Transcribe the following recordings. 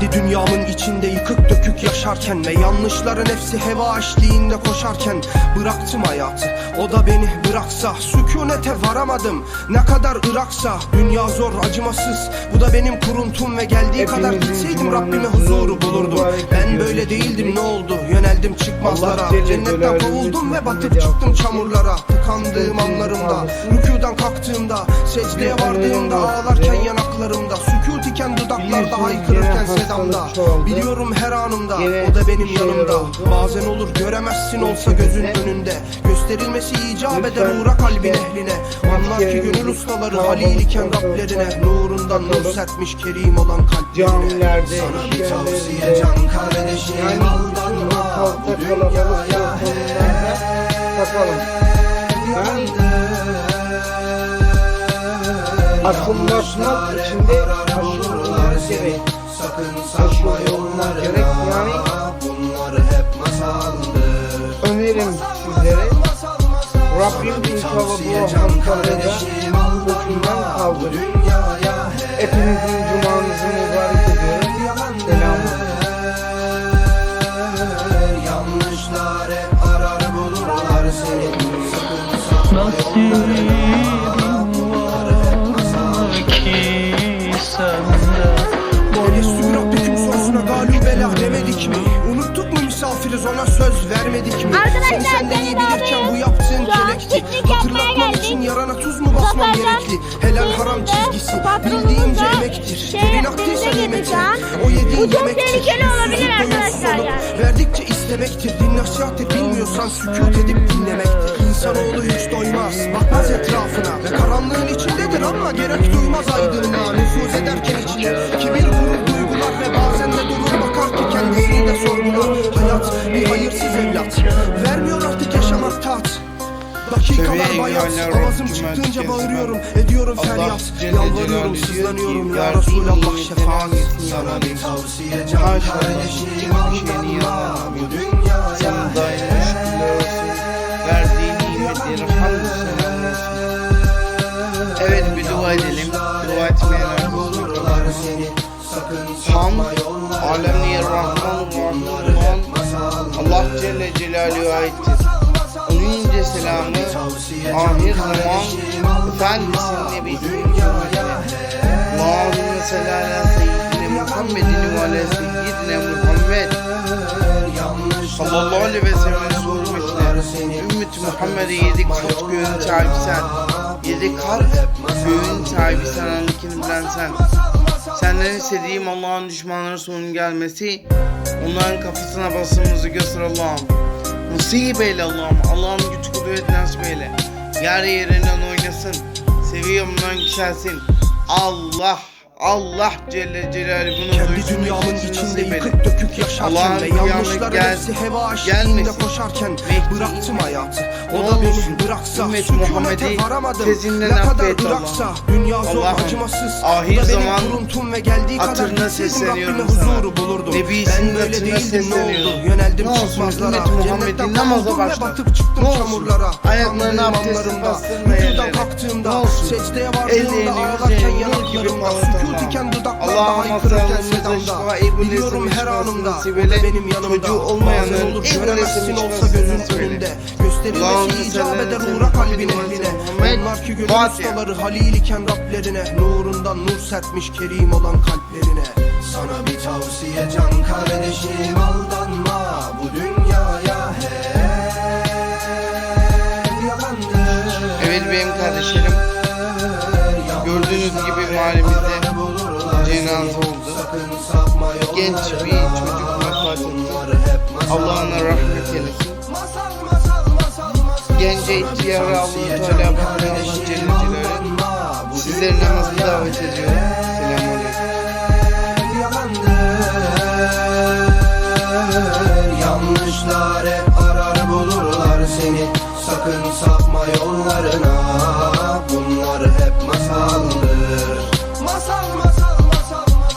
Kendi dünyamın içinde yıkık dökük yaşarken Ve yanlışların hepsi heva eşliğinde koşarken Bıraktım hayatı. O da beni bıraksa Sükunete varamadım. Ne kadar ıraksa Dünya zor acımasız. Bu da benim kuruntum Ve geldiği kadar gitseydim Rabbime huzuru bulurdum. Ben böyle değildim ne oldu? Yöneldim çıkmazlara. Cennetten kovuldum ve batıp çıktım çamurlara. Tıkandığım anlarımda. Rükudan kalktığımda Secdeye vardığımda ağlarken yanaklarımda İken dudaklarda haykırırken sedamda. Biliyorum her anımda. O da benim yanımda. Bazen olur göremezsin olsa gözün önünde. Gösterilmesi icap eder uğra kalbin ehline. Anlar ki gönül ustaları halil iken Rablerine. Nurundan nur serpmiş kerim olan kalplerine. Sana bir tavsiye can kardeşim yani aldanma. Bu dünyaya. Yani asıllaşmak içinde gerek. Sakın Aşılmak yollarına gerek. Yani Bunlar hep masaldır önerim sizlere Rabbim inşallah bu hastalığı da koçundan kaldırır. Hepinizin Arkadaşlar, Sen senden iyi bilirken bu yaptığın Hatırlatmam geldik. için yarana tuz mu basmam gerekli? Helal haram çizgisi. bildiğince emektir Derin aktıysa an. O yediğin yemektir. yani. Verdikçe istemektir. Din nasihattir bilmiyorsan sükut edip dinlemektir. İnsanoğlu hiç doymaz. Bakmaz etrafına. Ve karanlığın içindedir ama gerek duymaz aydınlığa. Nüfuz ederken içine Dakikalar bayat. Avazım çıktığınca bağırıyorum Ediyorum feryat. Yalvarıyorum sızlanıyorum. Ya Resulallah şefaat Sana bir tavsiye can kardeşim aldanma Bu dünyaya. Verdiğin nimetleri hamdü selam olsun. Evet bir dua edelim. Dua Sakın Ham, alemliye Rahman, Rahman, Allah Celle Celaluhu'ya aittir. Onun ince selamı ahir zaman Efendimizin Nebisi'nin hürmetine. Muhammedin sallallahu seyyidine Muhammedin ve ala seyyidine Muhammed sallallahu aleyhi ve sellem hürmetine. Ümmet Muhammed'e yedi kat göğün sahibi sen. Yedi kat göğün sahibi sen anlıkini bilen sen. Senden istediğim Allah'ın düşmanları sonun gelmesi, onların kafasına basımızı göster Allah'ım. Nasip eyle Allah'ım. Allah'ım güç kudret nasip eyle. Yer yerinden oynasın. Seviyemden yükselsin. Allah Allah Celle Celaluhu'nun Kendi duysun, dünyamın içinde yıkık dökük yaşarken Ve kıyamet yanlışların gel- hepsi heva eşliğinde koşarken Mehdi Bıraktım hayatı. o da beni bıraksa ümmet Muhammed'i varamadım. Ne kadar Allah'ım. Dünya zor acımasız. ahir zaman kuruntum ve geldiği kadar sesleniyorum sana. huzuru bulurdum. Nebisinin Ben böyle değildim ne oldu. Yöneldim çıkmazlara. Cennetten namaza başla. batıp çıktım çamurlara. Ayaklarını anlarımda, bastırma yerlere. Ne olsun, Secdeye vardığımda ağlarken yüzlerini yanaklarımda gibi Sükut Allah'ım. iken dudaklarda haykırırken bu Biliyorum her anımda O da benim yanımda. çocuğu olmayanların Bazen olur göremezsin olsa gözün önünde. Gösterilmesi icap eder uğra kalbin ehline. Onlar ki gönül ustaları halil iken Rablerine Nurundan nur serpmiş kerim olan kalplerine. Sana bir tavsiye can kardeşim aldanma Bu dünyaya hep yalandır. Evet benim kardeşlerim. Gördüğünüz gibi mahallemizde cenaze oldu. Genç bir çocuk vefat etti. Allah'ına rahmet eylesin. Gence ihtiyara Allah-u Teala bakmaya Allah Celle Celaluhu. Sizleri namaza davet ediyorum. Selamun. Yanlışlar hep arar bulurlar seni Sakın sapma yollarına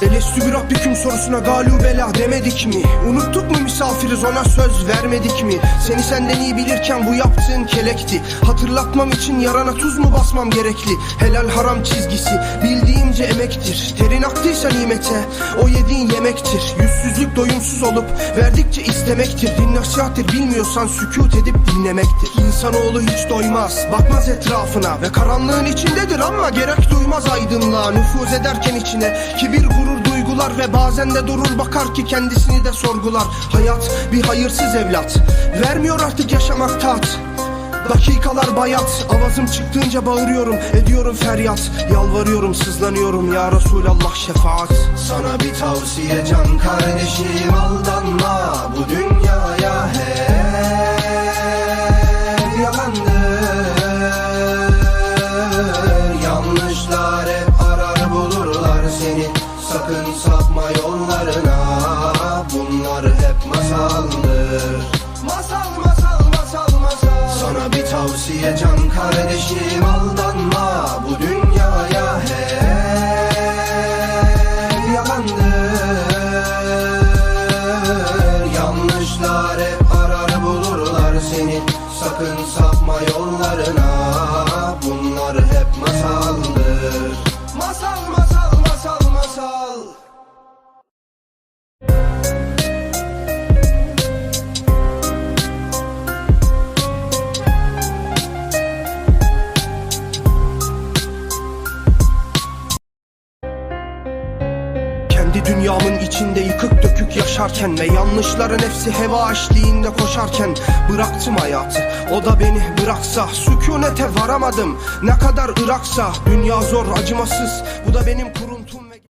Elestü bir Rabbiküm sorusuna galu bela demedik mi? Unuttuk mu misafiriz ona söz vermedik mi? Seni senden iyi bilirken bu yaptığın kelekti. Hatırlatmam için yarana tuz mu basmam gerekli? Helal haram çizgisi bildiğimce emektir. Terin aktıysa nimete o yediğin yemektir. Yüzsüzlük doyumsuz olup verdikçe istemektir. Din nasihattir bilmiyorsan sükut edip dinlemektir. İnsanoğlu hiç doymaz bakmaz etrafına. Ve karanlığın içindedir ama gerek duymaz aydınlığa. Nüfuz ederken içine kibir gurur duygular Ve bazen de durur bakar ki kendisini de sorgular. Hayat bir hayırsız evlat vermiyor artık yaşamak tat. Dakikalar bayat Avazım çıktığınca bağırıyorum Ediyorum feryat. Yalvarıyorum sızlanıyorum Ya Resulallah şefaat. Sana bir tavsiye can kardeşim aldanma. Bu dünyaya hep yalandır. Yanlışlar Sakın sapma yollarına. Bunlar hep masaldır. Masal masal masal masal. Sana bir tavsiye can kardeşim aldanma. Bu dünyaya hep yalandır. Yanlışlar hep arar bulurlar seni. Sakın sapma yollarına yaşarken Ve yanlışların hepsi heva eşliğinde koşarken Bıraktım hayatı. O da beni bıraksa Sükunete varamadım. Ne kadar ıraksa Dünya zor acımasız. Bu da benim kurum